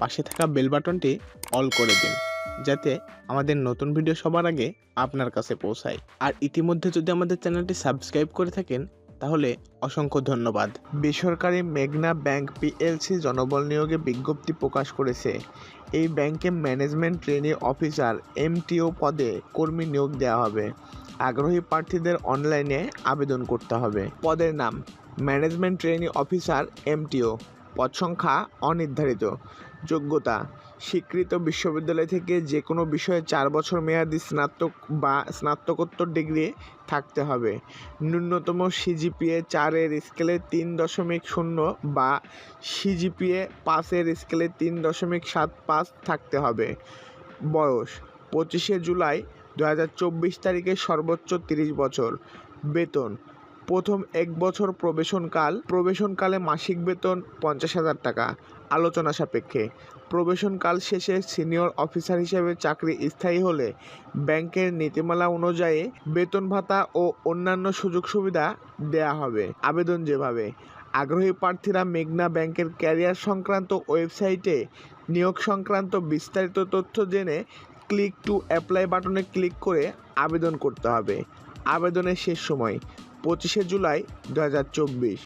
পাশে থাকা বেল বাটনটি অল করে দিন, যাতে আমাদের নতুন ভিডিও সবার আগে আপনার কাছে পৌঁছায়। আর ইতিমধ্যে যদি আমাদের চ্যানেলটি সাবস্ক্রাইব করে থাকেন, তাহলে অসংখ্য ধন্যবাদ। বেসরকারি মেঘনা ব্যাংক পিএলসি জনবল নিয়োগে বিজ্ঞপ্তি প্রকাশ করেছে, এই ব্যাংকে ম্যানেজমেন্ট ট্রেনিং অফিসার এমটিও পদে কর্মী নিয়োগ দেওয়া হবে। আগ্রহী প্রার্থীদের অনলাইনে আবেদন করতে হবে। পদের নাম ম্যানেজমেন্ট ট্রেনিং অফিসার এমটিও পদ সংখ্যা অনির্ধারিত। যোগ্যতা, স্বীকৃত বিশ্ববিদ্যালয় থেকে যে কোনো বিষয়ে চার বছর মেয়াদি স্নাতক বা স্নাতকোত্তর ডিগ্রি থাকতে হবে। ন্যূনতম সিজিপিএ চারের স্কেলে তিন দশমিক শূন্য বা সিজিপিএ পাঁচের স্কেলে তিন দশমিক সাত পাঁচ থাকতে হবে। বয়স, পঁচিশে জুলাই দু হাজার চব্বিশ তারিখে সর্বোচ্চ তিরিশ বছর। বেতন প্রথম এক বছর প্রবেশনকাল, প্রবেশনকালে মাসিক বেতন পঞ্চাশ হাজার টাকা, আলোচনা সাপেক্ষে। প্রবেশনকাল শেষে সিনিয়র অফিসার হিসেবে চাকরি স্থায়ী হলে ব্যাংকের নীতিমালা অনুযায়ী বেতন ভাতা ও অন্যান্য সুযোগ সুবিধা দেয়া হবে, আবেদন যেভাবে। আগ্রহী প্রার্থীরা মেঘনা ব্যাংকের ক্যারিয়ার সংক্রান্ত ওয়েবসাইটে নিয়োগ সংক্রান্ত বিস্তারিত তথ্য জেনে ক্লিক টু অ্যাপ্লাই বাটনে ক্লিক করে আবেদন করতে হবে। আবেদনের শেষ সময় পঁচিশে জুলাই দু হাজার চব্বিশ।